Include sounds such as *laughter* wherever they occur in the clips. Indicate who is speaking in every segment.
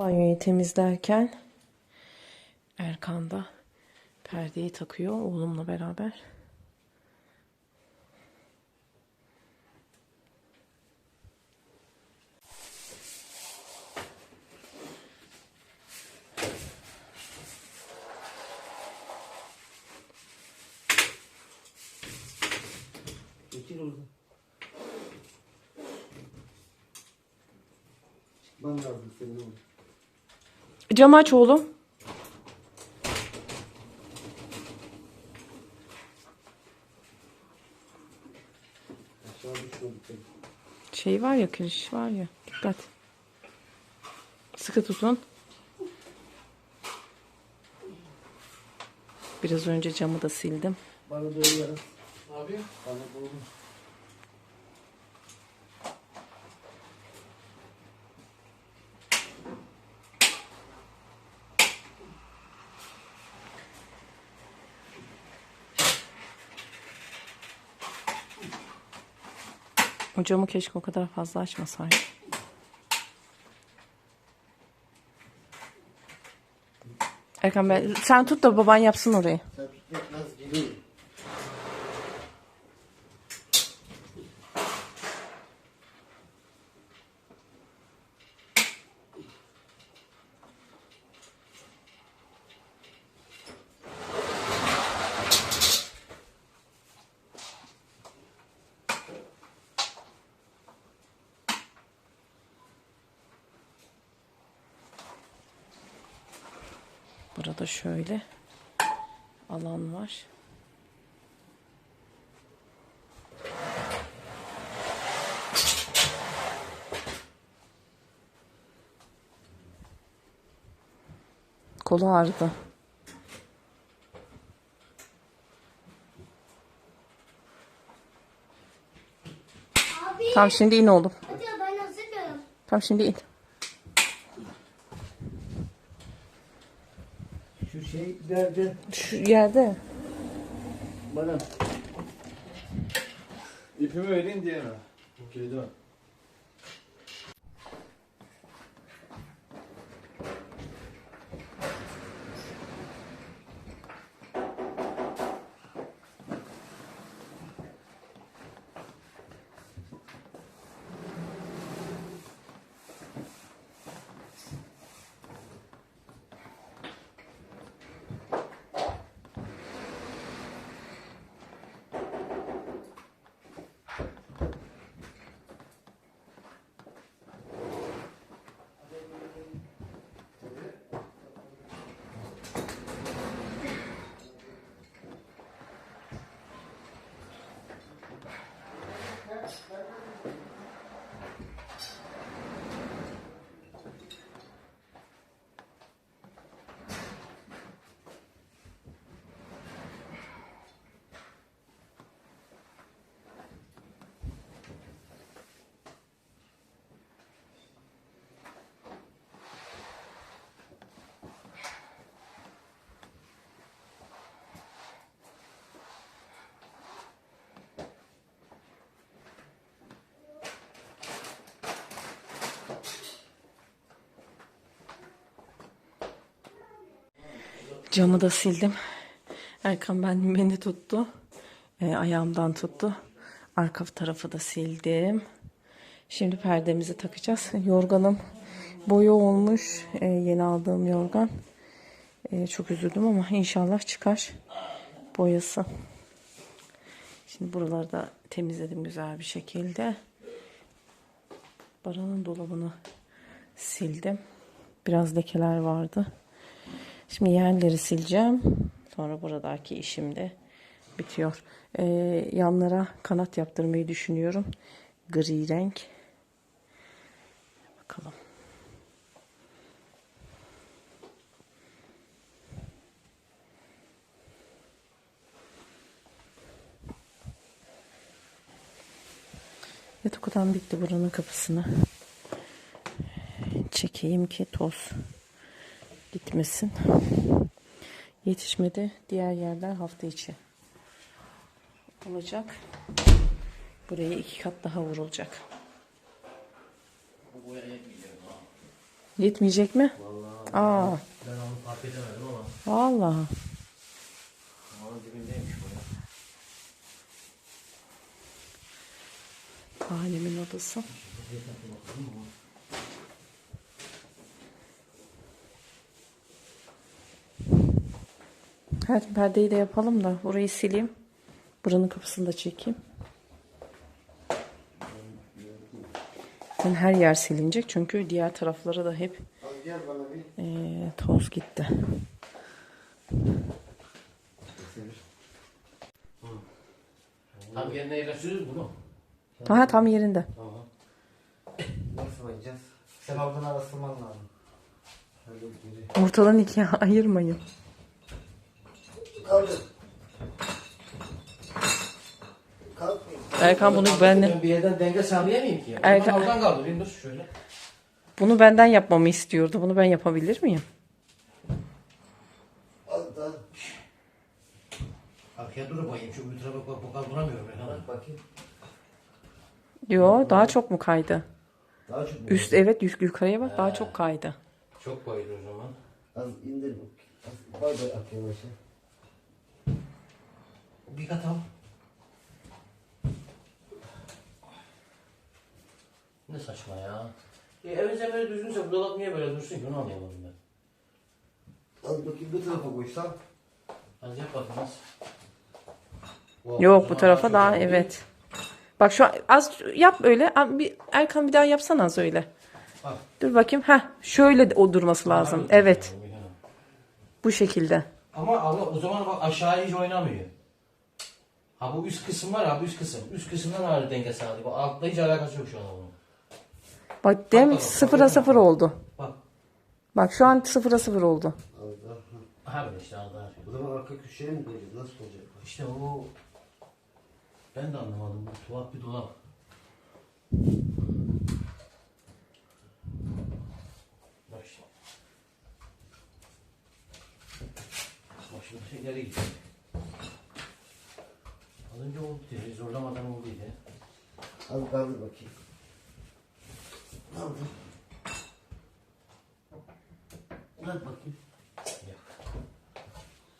Speaker 1: Banyoyu temizlerken Erkan da perdeyi takıyor oğlumla beraber.
Speaker 2: Çekil oradan. Çıkman lazım senin oğlum.
Speaker 1: Cam aç oğlum. Şey var ya kiriş var ya. Dikkat. Sıkı tutun. Biraz önce camı da sildim.
Speaker 2: Bana yarın. Abi. Bana doğru.
Speaker 1: O keşke o kadar fazla açmasaydım. Erkan ben sen tut da baban yapsın orayı.
Speaker 2: Sen tutmak nasıl geliyor?
Speaker 1: Burada şöyle alan var. Kolu ağrıdı.
Speaker 3: Abi
Speaker 1: Tamam şimdi in oğlum.
Speaker 3: hadi ben hazırım.
Speaker 1: Tamam şimdi in.
Speaker 2: Şu şey nerede?
Speaker 1: Şu yerde.
Speaker 2: Bana.
Speaker 4: İpimi vereyim diye mi? Kilidi var.
Speaker 1: Camı da sildim. Erkan ben beni tuttu. Ee, ayağımdan tuttu. Arka tarafı da sildim. Şimdi perdemizi takacağız. Yorganım boyu olmuş. Ee, yeni aldığım yorgan. Ee, çok üzüldüm ama inşallah çıkar boyası. Şimdi buraları da temizledim güzel bir şekilde. Baranın dolabını sildim. Biraz lekeler vardı. Şimdi yerleri sileceğim. Sonra buradaki işim de bitiyor. Ee, yanlara kanat yaptırmayı düşünüyorum. Gri renk. Bakalım. Yatak odam bitti buranın kapısını. Çekeyim ki toz gitmesin. Yetişmedi. Diğer yerler hafta içi olacak. Buraya iki kat daha vurulacak. Yetmeyecek mi?
Speaker 4: Vallahi
Speaker 1: Aa,
Speaker 4: ben onu fark edemedim ama.
Speaker 1: vallahi.
Speaker 4: Onun dibindeymiş.
Speaker 1: Alemin odası. Evet perdeyi de yapalım da burayı sileyim. Buranın kapısını da çekeyim. Yani her yer silinecek çünkü diğer tarafları da hep eee, toz gitti.
Speaker 4: Tam yerine yerleştiririz bunu.
Speaker 1: Aha tam yerinde.
Speaker 4: Tamam.
Speaker 2: Nasıl bakacağız? Sen oradan arasılman lazım.
Speaker 1: Ortadan ikiye *laughs* ayırmayın.
Speaker 2: Kaldır. Kalk.
Speaker 1: Erkan bunu ben
Speaker 4: Ben bir yerden denge sağlayamayayım ki.
Speaker 1: Erkan-
Speaker 4: Erkan. Oradan kaldırayım dur şöyle.
Speaker 1: bunu benden yapmamı istiyordu. Bunu ben yapabilir miyim?
Speaker 2: Da.
Speaker 4: Arkaya dur bakayım şu öbür tarafa bak duramıyorum Erkan.
Speaker 2: Bak bakayım.
Speaker 1: Yo daha çok mu kaydı?
Speaker 2: Daha çok mu?
Speaker 1: Üst evet yük- yukarıya bak daha çok kaydı.
Speaker 4: Çok bayılır o zaman.
Speaker 2: Az indir bak. Az bay bay at yavaşça.
Speaker 4: Bir kat al. Ne saçma ya. E, evin zemini düzgünse bu dolap niye böyle dursun ki onu anlayamadım ben.
Speaker 2: Az bakayım bu tarafa koysam.
Speaker 4: Az yap bakayım. Wow,
Speaker 1: Yok bu tarafa daha evet. Bak şu an az yap öyle. Am- Bir, Erkan bir daha yapsana az öyle.
Speaker 4: Bak.
Speaker 1: Dur bakayım. Heh şöyle de o durması lazım. Evet bu şekilde.
Speaker 4: Ama abla o zaman bak aşağı hiç oynamıyor. Ha bu üst kısım var ya bu üst kısım. Üst kısımdan ağrı denge sağlıyor. Bu altta hiç alakası yok şu an bunun.
Speaker 1: Bak dem
Speaker 4: Bak, bak,
Speaker 1: sıfıra
Speaker 4: bak.
Speaker 1: sıfır oldu.
Speaker 4: Bak.
Speaker 1: Bak şu an sıfıra sıfır oldu.
Speaker 2: Az daha. Ha.
Speaker 4: Böyle işte altta.
Speaker 2: Bu zaman arka köşeye mi koyacağız? Nasıl olacak?
Speaker 4: İşte o ben de anlamadım. Bu tuhaf bir dolap. Bak şimdi şeyleri gidiyor. Az önce oldu diye, zorlamadan oldu diye.
Speaker 2: Az kaldır bakayım. Kaldır. Bırak bakayım.
Speaker 4: Yok.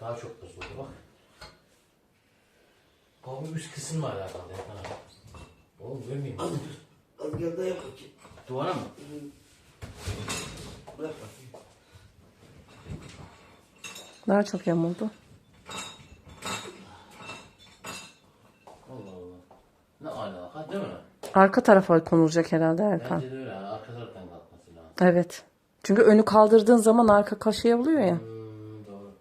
Speaker 4: Daha çok zordu bak. O üst kısım var alakalı. Abi. Oğlum görmeyeyim.
Speaker 2: Az. Az gel daha yap bakayım.
Speaker 4: Duvara mı?
Speaker 2: Bırak bakayım.
Speaker 1: Daha çok yamuldu.
Speaker 4: Allah Allah. Ne değil mi?
Speaker 1: Arka tarafa konulacak herhalde Erkan.
Speaker 4: Bence de öyle. Arka taraftan kalkması lazım.
Speaker 1: Evet. Çünkü önü kaldırdığın zaman arka kaşıya buluyor ya.
Speaker 4: Hmm, doğru.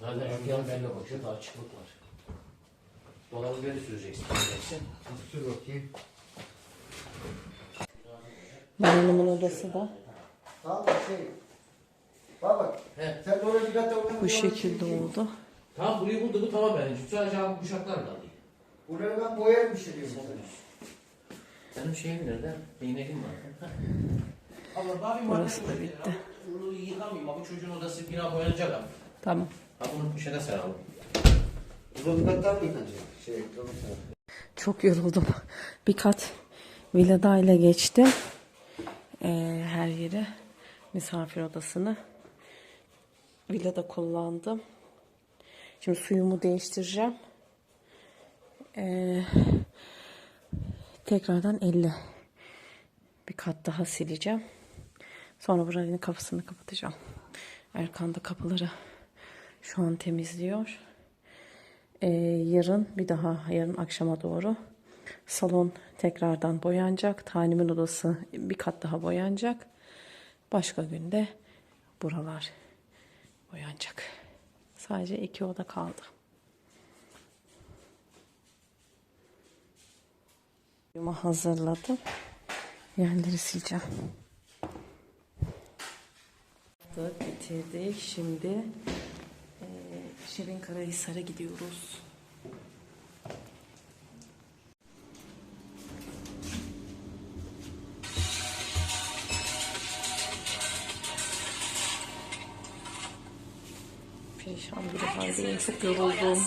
Speaker 4: Zaten şu yan belli bak. Şurada açıklık var. Dolabı böyle süreceksin.
Speaker 2: sür bakayım.
Speaker 1: Benim odası da
Speaker 2: Tamam şey. Bak bak.
Speaker 4: He.
Speaker 2: Sen de oraya dikkat et.
Speaker 1: bu şekilde oldu.
Speaker 4: Tamam burayı buldu bu tamam benim. Şu sadece abi kuşaklar kaldı.
Speaker 2: Buraya ben boyarım bir şey diyorum.
Speaker 4: Benim şeyim nerede? Değneğim var. Allah daha bir
Speaker 1: Burası da bitti.
Speaker 4: Bunu yıkamayayım ama çocuğun odası bina boyanacak ama.
Speaker 1: Tamam.
Speaker 4: Ha bunu poşete saralım.
Speaker 2: Uzun kattan mı yıkanacak? Şey.
Speaker 1: Çok yoruldum. Bir kat villada ile geçtim. Ee, her yeri. Misafir odasını. Villada kullandım. Şimdi suyumu değiştireceğim. Ee, tekrardan 50. Bir kat daha sileceğim. Sonra buranın kapısını kapatacağım. Erkan da kapıları şu an temizliyor. Ee, yarın bir daha yarın akşama doğru salon tekrardan boyanacak. Tanemin odası bir kat daha boyanacak. Başka günde buralar boyanacak. Sadece iki oda kaldı. Yuma hazırladım. Yerleri sileceğim. Bitirdik. Şimdi eee Şirin Karahisar'a gidiyoruz. Perişan bir haldeyim. Çok yoruldum.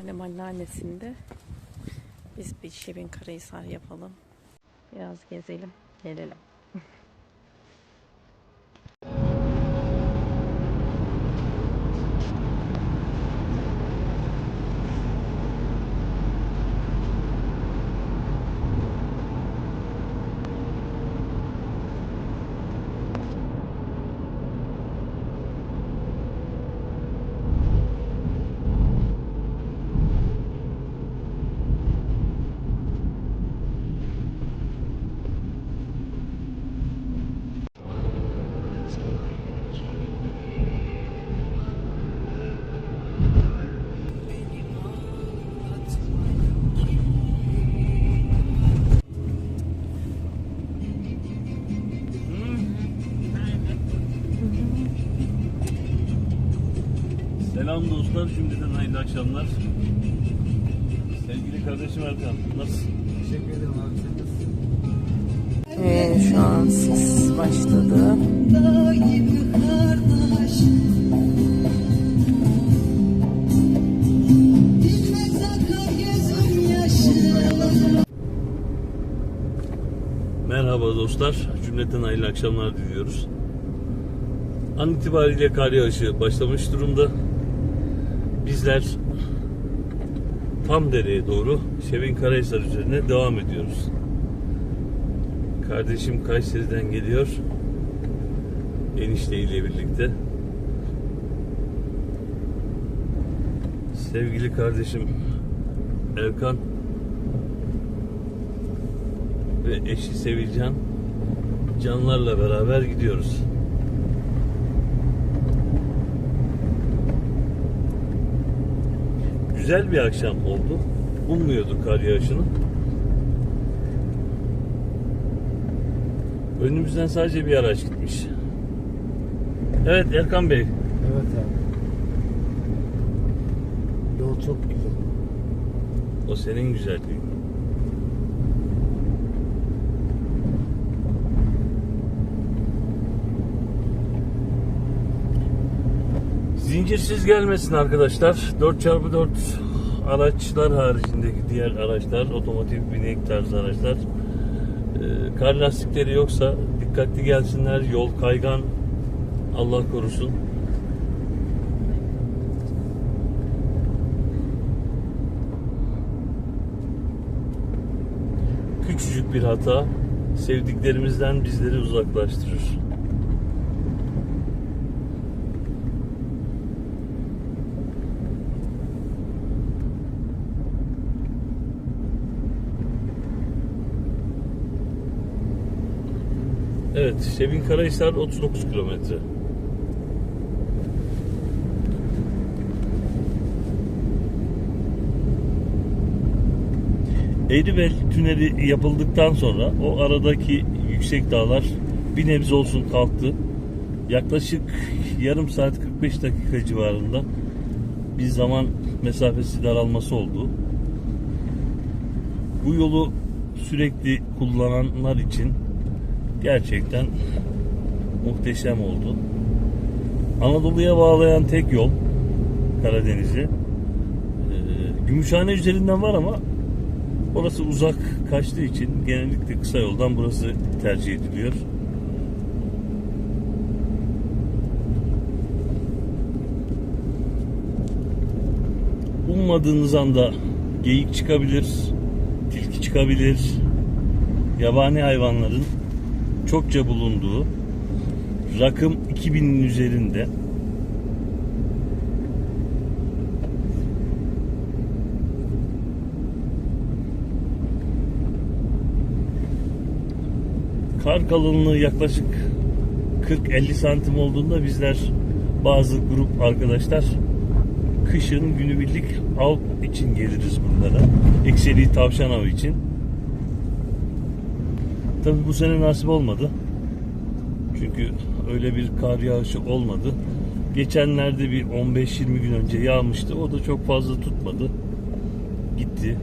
Speaker 1: Annem anneannesinde. Biz bir Şirin Karahisar yapalım. Biraz gezelim. Gelelim.
Speaker 5: Dostlar, şimdiden hayırlı akşamlar. Sevgili kardeşim Erkan, nasılsın?
Speaker 2: Teşekkür ederim abi sen nasılsın?
Speaker 1: Ve şu an sis başladı.
Speaker 5: Merhaba dostlar, cümleten hayırlı akşamlar diliyoruz. An itibariyle kar yağışı başlamış durumda. Bizler Pamdere'ye doğru Şevin Karahisar üzerine devam ediyoruz. Kardeşim Kayseri'den geliyor. Enişteyle birlikte. Sevgili kardeşim Erkan ve eşi Sevilcan canlarla beraber gidiyoruz. Güzel bir akşam oldu. Ummuyorduk kar yağışını. Önümüzden sadece bir araç gitmiş. Evet Erkan Bey.
Speaker 2: Evet abi. Yol çok güzel.
Speaker 5: O senin güzelliğin. Zincirsiz gelmesin arkadaşlar. 4x4 araçlar haricindeki diğer araçlar, otomotiv binek tarzı araçlar e, kar lastikleri yoksa dikkatli gelsinler. Yol kaygan. Allah korusun. Küçücük bir hata sevdiklerimizden bizleri uzaklaştırır. Evet, Şebin Karahisar 39 kilometre. Eğribel tüneli yapıldıktan sonra o aradaki yüksek dağlar bir nebze olsun kalktı. Yaklaşık yarım saat 45 dakika civarında bir zaman mesafesi daralması oldu. Bu yolu sürekli kullananlar için gerçekten muhteşem oldu. Anadolu'ya bağlayan tek yol Karadeniz'i. Ee, Gümüşhane üzerinden var ama orası uzak kaçtığı için genellikle kısa yoldan burası tercih ediliyor. Ummadığınız anda geyik çıkabilir, tilki çıkabilir, yabani hayvanların çokça bulunduğu rakım 2000'in üzerinde kar kalınlığı yaklaşık 40-50 santim olduğunda bizler bazı grup arkadaşlar kışın günübirlik av için geliriz buralara. Ekseri tavşan avı için. Tabi bu sene nasip olmadı. Çünkü öyle bir kar yağışı olmadı. Geçenlerde bir 15-20 gün önce yağmıştı. O da çok fazla tutmadı. Gitti.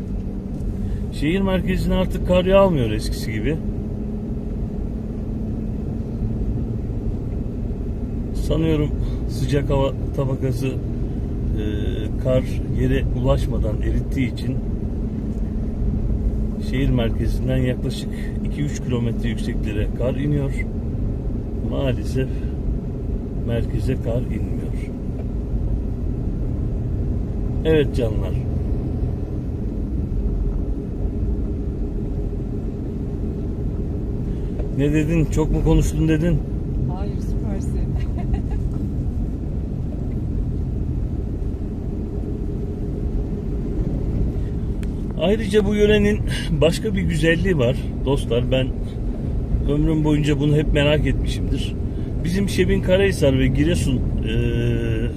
Speaker 5: Şehir merkezine artık kar yağmıyor eskisi gibi. Sanıyorum sıcak hava tabakası e, kar yere ulaşmadan erittiği için şehir merkezinden yaklaşık 2-3 kilometre yükseklere kar iniyor. Maalesef merkeze kar inmiyor. Evet canlar. Ne dedin? Çok mu konuştun dedin? Ayrıca bu yörenin başka bir güzelliği var. Dostlar ben ömrüm boyunca bunu hep merak etmişimdir. Bizim Şebin Karahisar ve Giresun eee,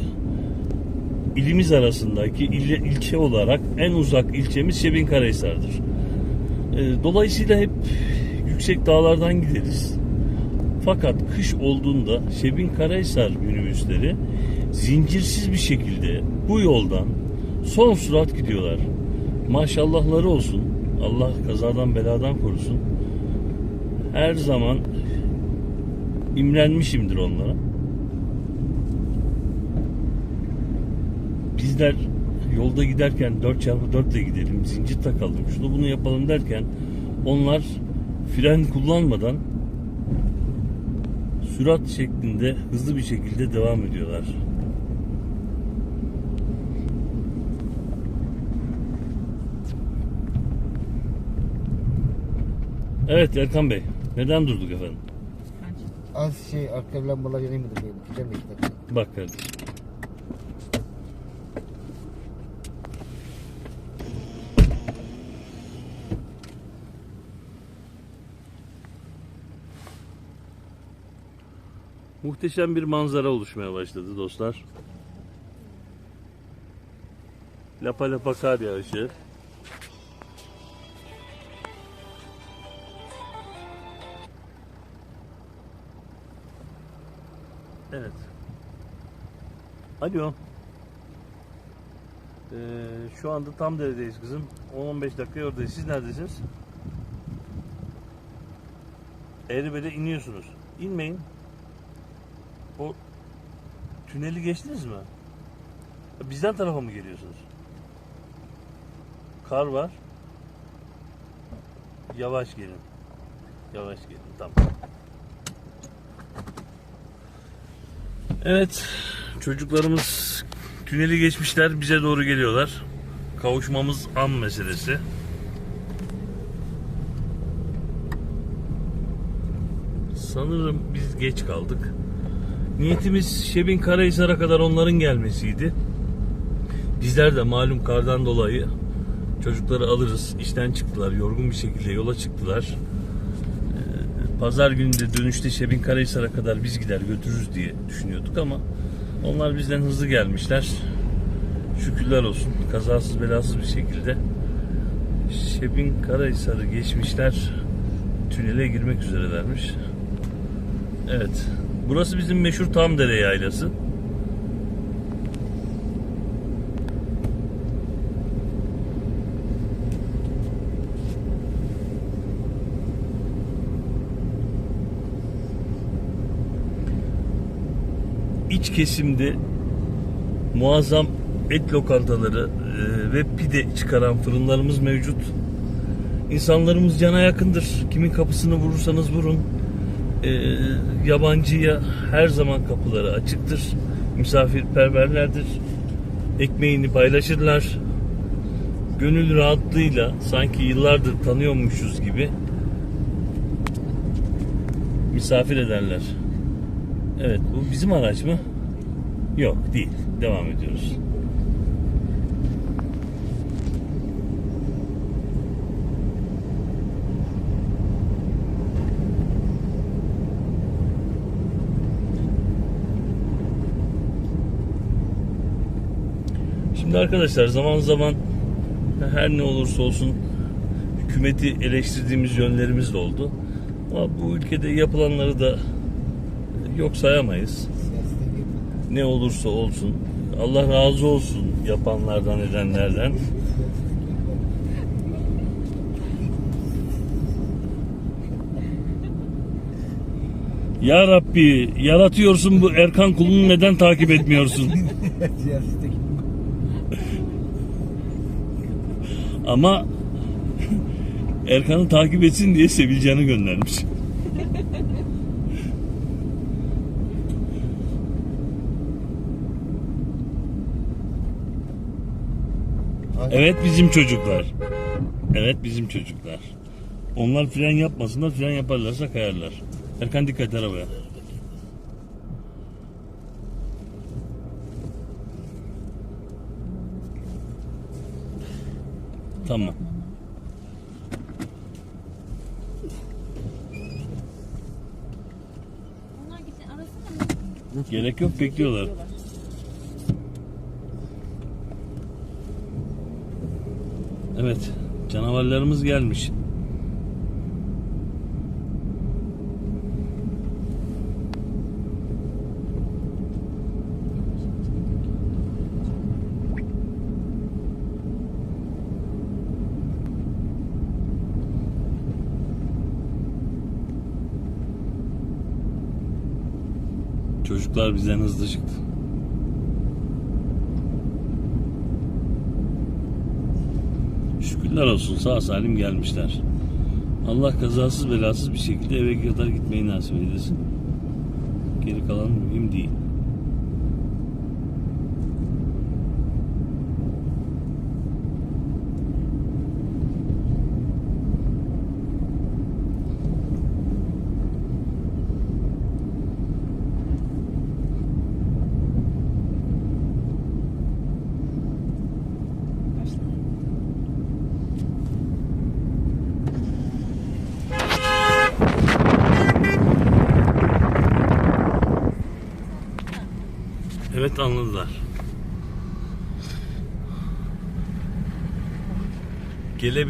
Speaker 5: ilimiz arasındaki il, ilçe olarak en uzak ilçemiz Şebin Karahisar'dır. Eee, dolayısıyla hep yüksek dağlardan gideriz. Fakat kış olduğunda Şebin Karahisar minibüsleri zincirsiz bir şekilde bu yoldan son sürat gidiyorlar. Maşallahları olsun. Allah kazadan beladan korusun. Her zaman imrenmişimdir onlara. Bizler yolda giderken 4x4 ile gidelim, zincir takalım, şunu bunu yapalım derken onlar fren kullanmadan sürat şeklinde hızlı bir şekilde devam ediyorlar. Evet Erkan Bey, neden durduk efendim?
Speaker 2: Az şey arka lambalar yanayım mıdır diye bakacağım iki dakika.
Speaker 5: Bak kardeşim. Muhteşem bir manzara oluşmaya başladı dostlar. Lapa lapa kar yağışı. Alo. Ee, şu anda tam deredeyiz kızım. 10-15 dakika oradayız. Siz neredesiniz? Eğribel'e iniyorsunuz. İnmeyin. O tüneli geçtiniz mi? Bizden tarafa mı geliyorsunuz? Kar var. Yavaş gelin. Yavaş gelin. Tamam. Evet, çocuklarımız tüneli geçmişler, bize doğru geliyorlar. Kavuşmamız an meselesi. Sanırım biz geç kaldık. Niyetimiz Şebin Karahisar'a kadar onların gelmesiydi. Bizler de malum kardan dolayı çocukları alırız. İşten çıktılar, yorgun bir şekilde yola çıktılar. Pazar günü de dönüşte Şebin Karahisar'a kadar biz gider götürürüz diye düşünüyorduk ama onlar bizden hızlı gelmişler. Şükürler olsun. Kazasız belasız bir şekilde Şebin Karahisar'ı geçmişler. Tünele girmek üzerelermiş. Evet. Burası bizim meşhur Tamdere yaylası. İç kesimde muazzam et lokantaları e, ve pide çıkaran fırınlarımız mevcut. İnsanlarımız cana yakındır. Kimin kapısını vurursanız vurun. E, yabancıya her zaman kapıları açıktır. Misafirperverlerdir. Ekmeğini paylaşırlar. Gönül rahatlığıyla sanki yıllardır tanıyormuşuz gibi misafir ederler. Evet bu bizim araç mı? Yok değil. Devam ediyoruz. Şimdi arkadaşlar zaman zaman her ne olursa olsun hükümeti eleştirdiğimiz yönlerimiz de oldu. Ama bu ülkede yapılanları da yok sayamayız. Ne olursa olsun. Allah razı olsun yapanlardan edenlerden. Ya Rabbi yaratıyorsun bu Erkan kulunu neden takip etmiyorsun? *laughs* Ama Erkan'ı takip etsin diye Sevilcan'ı göndermiş. *laughs* Evet bizim çocuklar. Evet bizim çocuklar. Onlar fren yapmasınlar, fren yaparlarsa kayarlar. Erkan dikkat et arabaya. Tamam.
Speaker 6: Onlar gitsin arasana mı?
Speaker 5: Gerek yok bekliyorlar. Evet. Canavarlarımız gelmiş. Çocuklar bizden hızlı çıktı. Şükürler olsun sağ salim gelmişler. Allah kazasız belasız bir şekilde eve kadar gitmeyi nasip eylesin. Geri kalan mühim değil. Evet anladılar.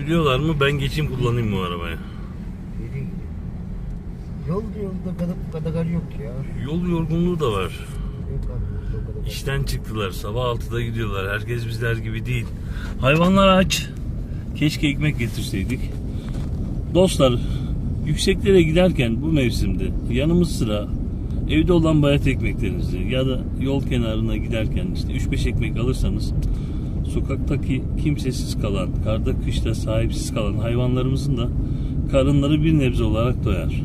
Speaker 5: Gelebiliyorlar mı? Ben geçeyim kullanayım bu arabaya.
Speaker 2: Nereye gidiyor? Yol yolda kadar kadar yok ya.
Speaker 5: Yol yorgunluğu da var.
Speaker 2: Yok abi o kadar.
Speaker 5: İşten çıktılar. Sabah 6'da gidiyorlar. Herkes bizler gibi değil. Hayvanlar aç. Keşke ekmek getirseydik. Dostlar, yükseklere giderken bu mevsimde yanımız sıra evde olan bayat ekmeklerinizi ya da yol kenarına giderken işte 3-5 ekmek alırsanız sokaktaki kimsesiz kalan, karda kışta sahipsiz kalan hayvanlarımızın da karınları bir nebze olarak doyar.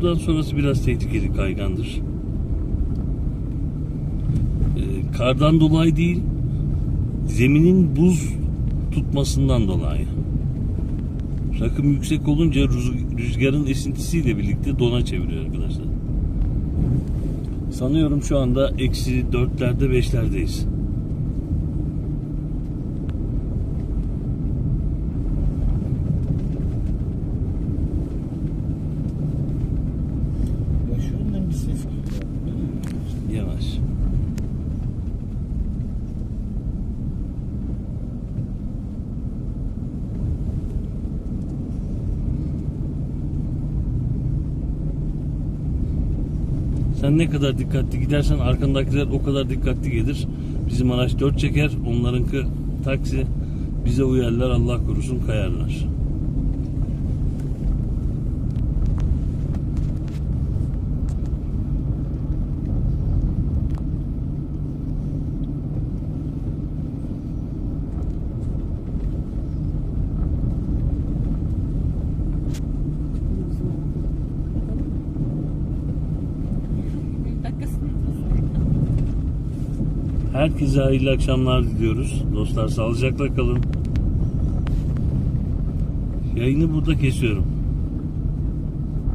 Speaker 5: Buradan sonrası biraz tehlikeli kaygandır. Ee, kardan dolayı değil, zeminin buz tutmasından dolayı. Rakım yüksek olunca rüz- rüzgarın esintisiyle birlikte dona çeviriyor arkadaşlar. Sanıyorum şu anda eksi dörtlerde beşlerdeyiz. Sen ne kadar dikkatli gidersen arkandakiler o kadar dikkatli gelir. Bizim araç dört çeker, onlarınki taksi. Bize uyarlar Allah korusun kayarlar. Herkese hayırlı akşamlar diliyoruz. Dostlar sağlıcakla kalın. Yayını burada kesiyorum.